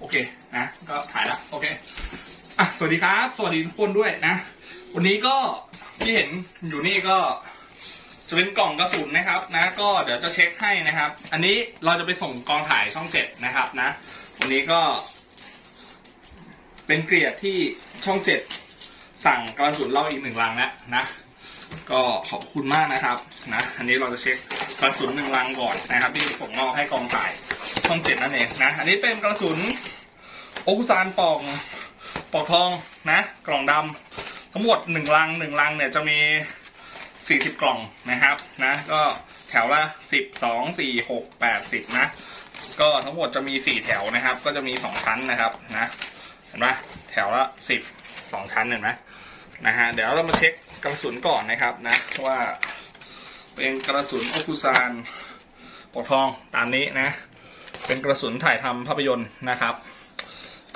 โอเคนะก็ถ่ายละโอเคอะสวัสดีครับ สวัสดีทุกคนด้วยนะ วันนี้ก็ที่เห็นอยู่นี่ก็จะเป็นกล่องกระสุนนะครับนะ ก็เดี๋ยวจะเช็คให้นะครับ อันนี้เราจะไปส่งกองถ่ายช่องเจ็ดนะครับนะ วันนี้ก็ เป็นเกลียดที่ช่องเจ็ดสั่งกระสุนเราอีกหนึ่งลังแล้วนะ ก็ขอบคุณมากนะครับนะ อันนี้เราจะเช็คกระสุนหนึ่งลังก่อนนะครับ ที่ส่งมอบให้กองถ่าย ช่องเจ็ดนั่นเองนะ อันนี้เป็นกระสุนโอคุซานปองปอกทองนะ กล่องดำทั้งหมดหนึ่งลังหนึ่งลังเนี่ยจะมีสี่สิบกล่องนะครับนะก็แถวละสิบสองสี่หกแปดสิบนะ ก็ทั้งหมดจะมีสี่แถวนะครับ ก็จะมีสองชั้นนะครับนะเห็นไหมแถวละสิบสองชั้นเห็นไหมนะฮะเดี๋ยวเรามาเช็คกระสุนก่อนนะครับนะว่าเป็นกระสุนโอคุซานปกทองตามนี้นะ เป็นกระสุนถ่ายทำภาพยนตร์นะครับ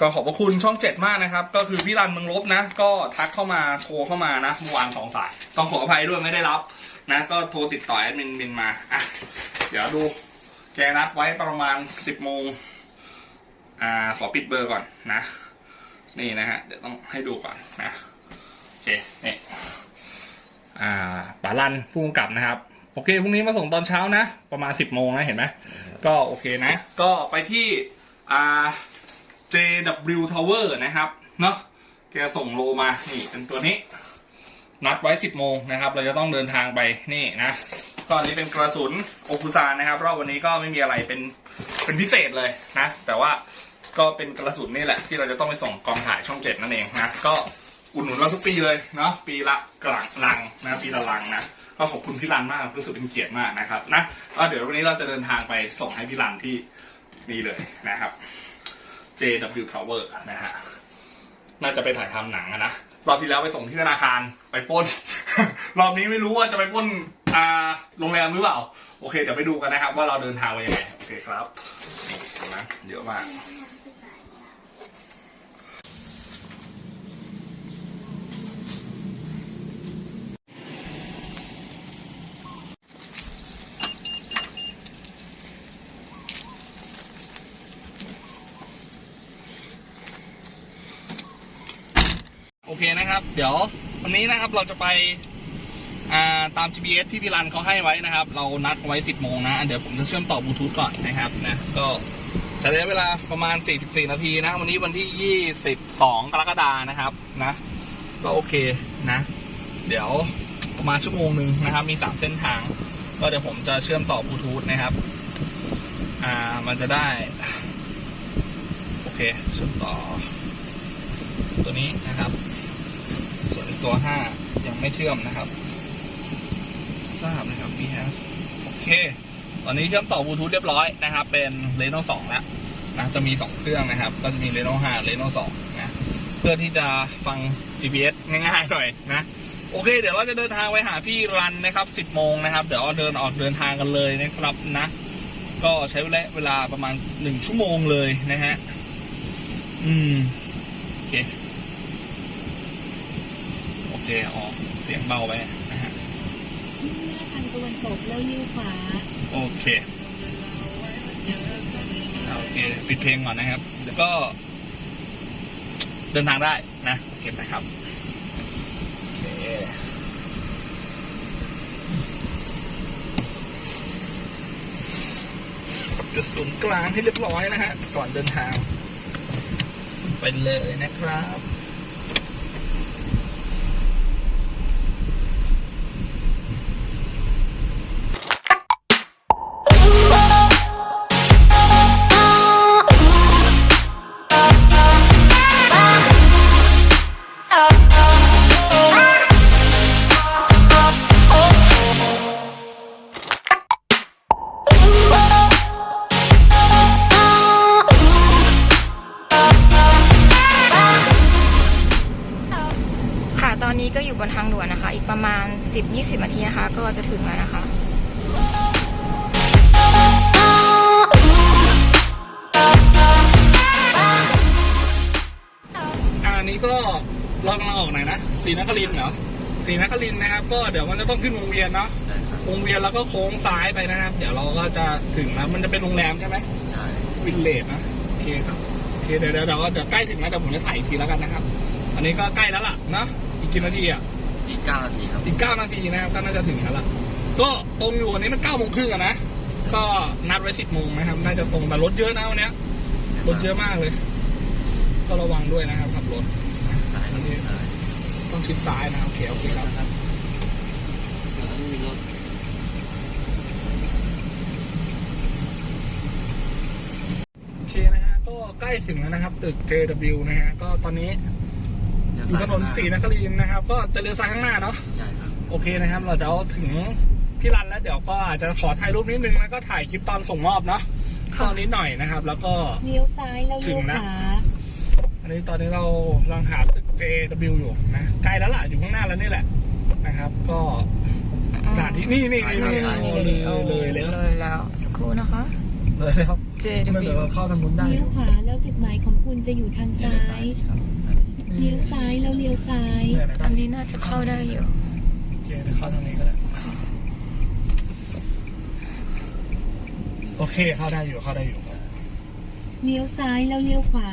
ก็ขอบพระคุณช่องเจ็ดมากนะครับ ก็คือพี่รันเมืองลบนะ ก็ทักเข้ามาโทรเข้ามานะเมื่อวานสองสาย ต้องขออภัยด้วยไม่ได้รับนะ ก็โทรติดต่อแอดมินมินมาอะเดี๋ยวดูแกนัดไว้ประมาณสิบโมงอ่าขอปิดเบอร์ก่อนนะ นี่นะฮะเดี๋ยวต้องให้ดูก่อนนะโอเคนี่อ่าป๋าลันผู้กำกับนะครับ โอเคพรุ่งนี้มาส่งตอนเช้านะ ประมาณสิบโมงนะเห็นไหมก็โอเคนะ ก็ไปที่อ่า JW Tower นะครับเนาะแกส่งโลมา นี่เป็นตัวนี้ นัดไว้สิบโมงนะครับ เราจะต้องเดินทางไปนี่นะก็อันนี้เป็นกระสุนโอคุซานนะครับ รอบวันนี้ก็ไม่มีอะไรเป็นเป็นพิเศษเลยนะ แต่ว่าก็เป็นกระสุนนี่แหละ ที่เราจะต้องไปส่งกองถ่ายช่องเจ็ดนั่นเองนะ ก็อุดหนุนเราทุกปีเลยเนาะปีละกลังลังนะปีละลังนะ ก็ขอบคุณพี่รันมากรู้สึกเป็นเกียรติมากนะครับนะก็เดี๋ยววันนี้เราจะเดินทางไปส่งให้พี่รันที่นี่เลยนะครับ JW Tower นะฮะน่าจะไปถ่ายทำหนังอะนะรอบที่แล้วไปส่งที่ธนาคารไปป้น รอบนี้ไม่รู้ว่าจะไปป้นอ่าโรงแรมหรือเปล่า โอเค เดี๋ยวไปดูกันนะครับ ว่าเราเดินทางไปยังไงโอเคครับนี่เหนไหมเยอะมาก เคนะครับ เดี๋ยววันนี้นะครับเราจะไปตาม GPS ที่พี่รันเขาให้ไว้นะครับ เรานัดไว้ 10 โมงนะ เดี๋ยวผมจะเชื่อมต่อบลูทูธก่อนนะครับนะก็ใช้ระยะเวลาประมาณ 44 นาทีนะ วันนี้วันที่ 22 กรกฎานะครับนะ ก็โอเคนะ เดี๋ยวประมาณชั่วโมงหนึ่งนะครับ มี 3 เส้นทาง ก็เดี๋ยวผมจะเชื่อมต่อบลูทูธนะครับ อ่ามันจะได้ โอเคเชื่อมต่อ ตัวนี้นะครับ ส่วนตัว 5 ยังไม่เชื่อมนะครับ ทราบนะครับ VS โอเค ตอนนี้เชื่อมต่อบลูทูธเรียบร้อยนะครับ เป็น Reno 2แล้วนะจะมี 2 เครื่องนะครับ ก็จะมี Reno 5 Reno 2นะเพื่อที่จะฟัง GPS ง่ายๆหน่อยนะโอเค เดี๋ยวเราจะเดินทางไปหาพี่รันนะครับ 10 โมงนะครับ เดี๋ยวเราเดินออกเดินทางกันเลยนะครับนะ ก็ใช้เวลาประมาณ 1 ชั่วโมงเลยนะฮะ อืม โอเค เคออกเสียงเบาไปนะฮะมุ่งหน้าทางตะวันตกแล้วเลี้ยวขวาโอเคโอเคปิดเพลงก่อนนะครับ แล้วก็ เดินทางได้นะโอเคนะครับโอเคกระสุนย์กลางให้เรียบร้อยนะฮะก่อนเดินทาง ไปเลยนะครับ นนี้ก็อยู่บนทางด่วนนะคะ อีกประมาณ 10-20นาทีนะคะ ก็จะถึงแล้วนะคะอ่าอันนี้ก็เรากำลังออกไหนนะศรีนครินทร์เหรอศรีนครินทร์นะครับ ก็เดี๋ยวมันจะต้องขึ้นวงเวียนเนาะวงเวียนแล้วก็โค้งซ้ายไปนะครับ เดี๋ยวเราก็จะถึงแล้วมันจะเป็นโรงแรมใช่ไหมใช่วินเลจนะโอเคครับเคเดี๋ยวเดี๋ยวเราก็จะใกล้ถึงแล้วเดี๋ยวผมจะถ่ายอีกทีแล้วกันนะครับ อันนี้ก็ใกล้แล้วล่ะเนอะอี กกี่นาทีอะอีกเก้านาทีครับ อีกเก้านาทีนะครับก็น่าจะถึงแล้วล่ะก็ตรงอยู่วันนี้มันเก้าโมงครึ่งอะนะก็นัดไว้สิบโมงนะครับ น่าจะตรงแต่รถเยอะนะวันเนี้ยรถเยอะมากเลย ก็ระวังด้วยนะครับขับรถสายมันเยอะเลยต้องชิดซ้ายนะโอเคโอเคครับแล้วมีรถโอเคนะฮะก็ใกล้ถึงแล้วนะครับ ตึก JW นะฮะก็ตอนนี้เดี๋ยว อยู่สายถนนศรีนครินทร์นะครับ ก็จะเลี้ยวซ้ายข้างหน้าเนาะใช่ครับโอเคนะครับ เราจะถึงพี่รันแล้วเดี๋ยวก็อาจจะขอถ่ายรูปนิดนึงแล้วก็ถ่ายคลิปตอนส่งมอบเนาะตอนนี้หน่อยนะครับ แล้วก็ เลี้ยวซ้ายแล้วเลี้ยวถึงขแล้ววาอันนี้ตอนนี้เรากำลังหาตึก JW อยู่นะใกล้แล้วล่ะอยู่ข้างหน้าแล้วนี่แหละนะครับ ก็สถานที่นี่นี่นี่นี่นี่นี่เลยนี่เลยเลยแล้วเลยแล้วสักครู่นะคะ เลยแล้ว JW ไม่เดี๋ยวเราเข้าทางนู้นได้เลี้ยวขวาแล้วจุดหมายของคุณจะอยู่ทางเดี๋ยวซ้าสายยนี้ครับ เลี้ยวซ้ายแล้วเลี้ยวซ้ายเนี่ยนะคอัรับนนี้น่าจะเข้าได้อยู่โอเคเดี๋ยวเข้าทางนี้ก็ได้ โอเคเข้าได้อยู่เข้าได้อยู่เลี้ยวซ้ายแล้วเลี้ยวขวา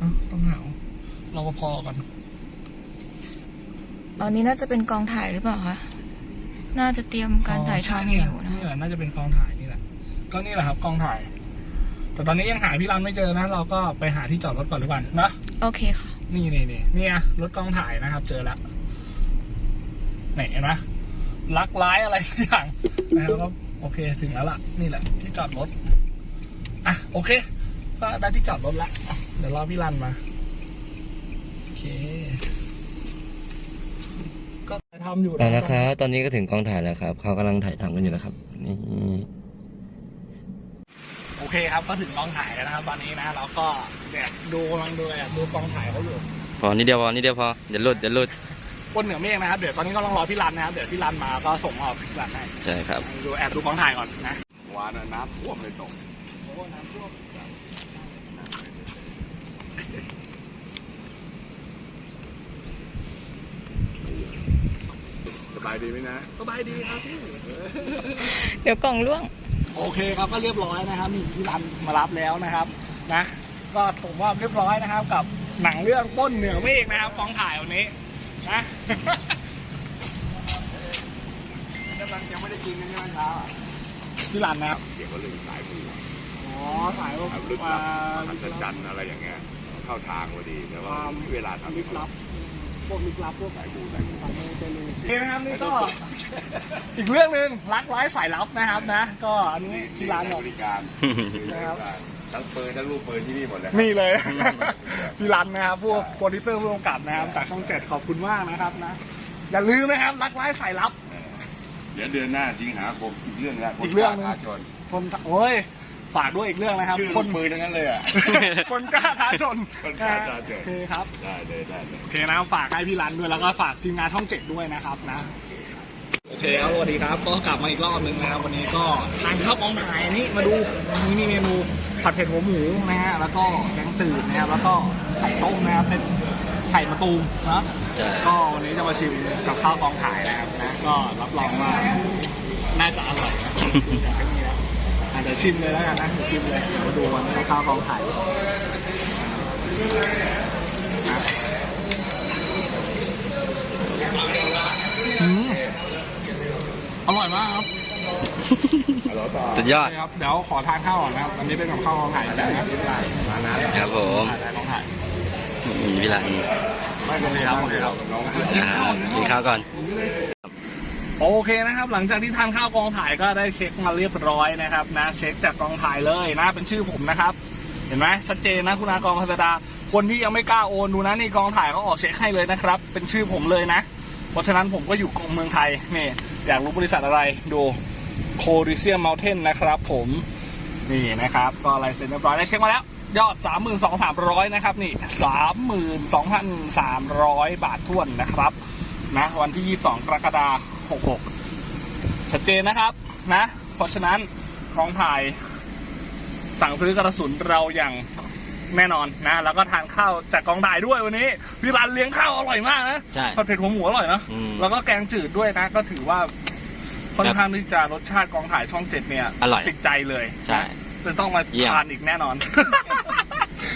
อ้าวต้องหาเราก็พอก่อนตอนนี้น่าจะเป็นกองถ่ายหรือเปล่าคะ น่าจะเตรียมการถ่ายทำอยู่นะนี่แหละน่าจะเป็นกองถ่ายนี่แหละ ก็นี่แหละครับกองถ่าย แต่ตอนนี้ยังหาพี่รันไม่เจอนะ เราก็ไปหาที่จอดรถก่อนดีกว่านะ โอเคค่ะ นี่นี่นี่เนี่ยรถกล้องถ่ายนะครับ เจอแล้วไหนเห็นไหมลักร้ายอะไรทุกอย่างนะครับก็โอเคถึงแล้วล่ะ นี่แหละที่จอดรถอะโอเค ก็ได้ที่จอดรถละเดี๋ยวรอพี่รันมาโอเค ก็ทำอยู่เอาละครับ ตอนนี้ก็ถึงกองถ่ายแล้วครับ เขากำลังถ่ายทำกันอยู่นะครับนี่ โอเคครับก็ถึงกองถ่ายแล้วนะครับ ตอนนี้นะเราก็เนี่ยดูกำลังดูแอบดูกองถ่ายเขาอยู่พอนิดเดียวพอนิดเดียวพอเดี๋ยวหลุดเดี๋ยวหลุดบนเหนือเมฆนะครับเดี๋ยวตอนนี้ก็ต้องรอพี่รันนะครับเดี๋ยวพี่รันมาก็ส่งออกพี่รันให้ใช่ครับดูแอบดูกองถ่ายก่อนนะวานน้ำท่วมเลยตกโอ้น้ำท่วมสบายดีไหมนะสบายดีครับพี่เดี๋ยวกล่องล่วง โอเคครับก็เรียบร้อยนะครับนี่พี่รันมารับแล้วนะครับนะก็ผมว่าเรียบร้อยนะครับ กับหนังเรื่องปล้นเหนือเมฆนะครับกองถ่ายวันนี้นะยังไม่ได้กินกันใช่ไหมเช้าอะพี่รันนะครับเกี่ยวกับเรื่องสายบูอ๋อถ่ายว่าความลึกลับมหัศจรรย์อะไรอย่างเงี้ยเข้าทางพอดีแต่ว่าเวลาทำลึกลับ พวกลึกลับพวกสายบูสายบูสายมูเตลูนี่นะครับนี่ก็อีกเรื่องหนึ่งรักร้ายสายลับนะครับนะ ก็อันนี้ที่ร้านบอกบริการนะครับทั้งปืนทั้งลูกปืนที่นี่หมดเลยนี่เลยพี่รันนะครับพวกโปรดิวเซอร์ผู้กำกับนะครับจากช่องเจ็ดขอบคุณมากนะครับนะอย่าลืมนะครับรักร้ายสายลับ เดี๋ยวเดือนหน้าสิงหาคมอีกเรื่องละอีกเรื่องหนึ่งชนคนโอ้ย ฝากด้วยอีกเรื่องนะครับชื่อคลูนกปืนทั้งนั้นเลยอะ คนกล้าท้าชนคนกล้าท้าชน โอเคครับ ได้เลยได้เลย โอเคนะฝากให้พี่รันด้วยแล้วก็ฝากทีมงานช่องเจ็ดด้วยนะครับนะโอเคครับสวัสดีครับ ก็กลับมาอีกรอบหนึ่งนะครับวันนี้ก็ทานข้าวกองถ่ายอันนี้มาดูวันนี้มีเมนูผัดเผ็ดหัวหมูนะฮะแล้วก็แกงจืดนะครับแล้วก็ไข่ต้มนะครับเป็นไข่มะตูมนะใช่ ก็วันนี้จะมาชิมกับข้าวกองถ่ายนะครับนะก็รับรองว่าน่าจะอร่อยนะ อย่างนี้นะอาจจะชิมเลยแล้วกันนะเดี๋ยวชิมเลยเดี๋ยวมาดูวันนี้ข้าวกองถ่ายนะอืมอร่อยมากครับฮัลโหลต่อสุดยอด ครับเดี๋ยวขอทานข้าวก่อนนะครับอันนี้เป็นกับข้าวกองถ่ายนะครับผมถ่ายกองถ่ายมีพี่รันไม่เป็นไรครับไม่เป็นไรครับน้องอ่ากินข้าวก่อน โอเคนะครับ หลังจากที่ทานข้าวกองถ่ายก็ได้เช็คมาเรียบร้อยนะครับนะเช็คจากกองถ่ายเลยนะเป็นชื่อผมนะครับ เห็นไหมชัดเจนนะคุณอากรพัสดา คนที่ยังไม่กล้าโอนดูนะนี่กองถ่ายเขาออกเช็คให้เลยนะครับ เป็นชื่อผมเลยนะ เพราะฉะนั้นผมก็อยู่กองเมืองไทยนี่อยากรู้บริษัทอะไรดูโคดิเซียมเมลเทนนะครับผมนี่นะครับ ก็อะไรเซ็นเรียบร้อยได้เช็คมาแล้ว ยอด 32,300 นะครับ นี่ 32,300 บาททวนนะครับนะวันที่ 22 กรกฎาคม 66 ชัดเจนนะครับนะ เพราะฉะนั้นกองถ่ายสั่งซื้อกระสุนเราอย่างแน่นอนนะ แล้วก็ทานข้าวจากกองถ่ายด้วยวันนี้พี่รันเลี้ยงข้าวอร่อยมากนะใช่ผัดเผ็ดหัวหมูอร่อยเนาะอืมแล้วก็แกงจืดด้วยนะ ก็ถือว่าค่อนข้างที่จะรสชาติกองถ่ายช่องเจ็ดเนี่ยอร่อยติดใจเลยใช่นะจะต้องมาเยี่ยมทานอีกแน่นอน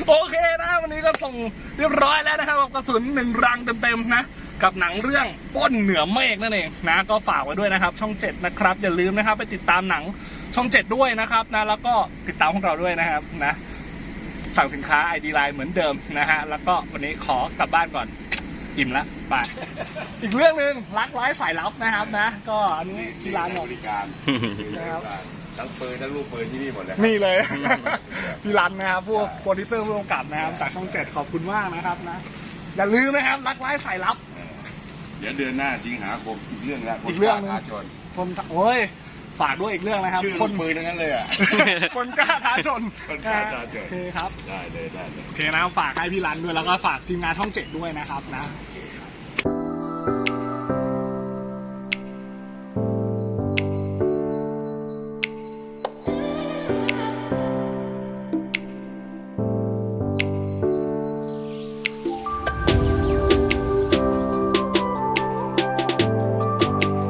โอเคนะ วันนี้ก็ส่งเรียบร้อยแล้วนะครับกับกระสุนหนึ่งรังเต็มๆนะ กับหนังเรื่องปล้นเหนือเมฆนั่นเองนะก็ฝากไว้ด้วยนะครับ ช่องเจ็ดนะครับอย่าลืมนะครับ ไปติดตามหนังช่องเจ็ดด้วยนะครับนะแล้วก็ติดตามพวกเราด้วยนะครับนะสั่งสินค้า ID Line เหมือนเดิมนะฮะแล้วก็วันนี้ขอกลับบ้านก่อนอิ่มละไปอีกเรื่องหนึ่งรักร้ายสายลับนะครับนะ ก็อันนี้ที่ร้านบอกบริการนะครับทั้งปืนทั้งลูกปืนที่นี่หมดเลยนี่เลยพี่รันนะครับพวกโปรดิวเซอร์ผู้กำกับนะครับจากช่องเจ็ดขอบคุณมากนะครับนะอย่าลืมนะครับรักร้ายสายลับ เออเดี๋ยวเดือนหน้าสิงหาคมอีกเรื่องแล้วอีกเรื่องหนึ่ง ท้าชนคนโอ้ยฝากด้วยอีกเรื่องนะครับชื่อคลูนกปืนทั้งนั้นเลยอะ คนกล้าท้าชนคนกล้าท้าชน โอเคครับได้เลยได้เลย โอเคนะครับฝากให้พี่รันด้วยแล้วก็ฝากทีมงานช่องเจ็ดด้วยนะครับนะค